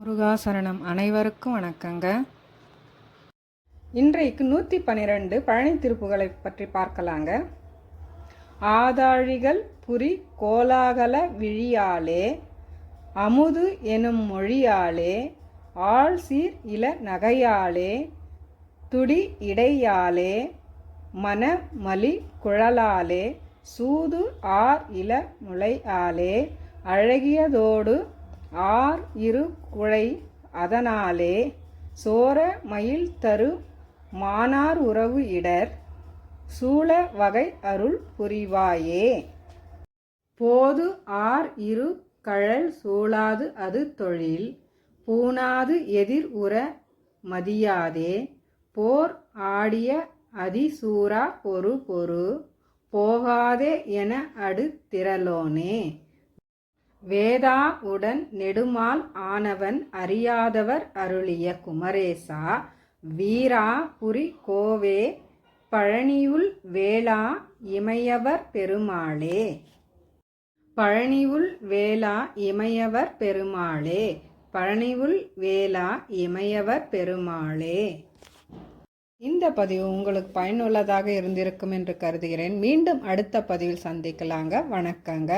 முருகாசரணம் அனைவருக்கும் வணக்கங்க. இன்றைக்கு நூற்றி பன்னிரெண்டு பழனி திருப்புகளை பற்றி பார்க்கலாங்க. ஆதாழிகள் புரி கோலாகல விழியாலே அமுது எனும் மொழியாலே ஆள் சீர் இள நகையாலே துடி இடையாலே மனமலி குழலாலே சூது ஆர் இள முளையாலே அழகியதோடு ஆர் இரு குழை அதனாலே சோர மயில் தரு மானார் உறவு இடர் சூழ வகை அருள் புரிவாயே. போது ஆர் இரு கழல் சூழாது அது தொழில் பூணாது எதிர் உற மதியாதே. போர் ஆடிய அதிசூரா பொறு பொறு போகாதே என அடு திரளோனே வேதா உடன் நெடுமால் ஆனவன் அறியாதவர் அருளிய குமரேசா வீரா புரி கோவே பழனியுள் வேளா இமையவர் பெருமாளே. பழனியுள் வேளா இமையவர் பெருமாளே பழனியுள் வேளா இமையவர் பெருமாளே. இந்த பதிவு உங்களுக்கு பயனுள்ளதாக இருந்திருக்கும் என்று கருதுகிறேன். மீண்டும் அடுத்த பதிவில் சந்திக்கலாங்க. வணக்கங்க.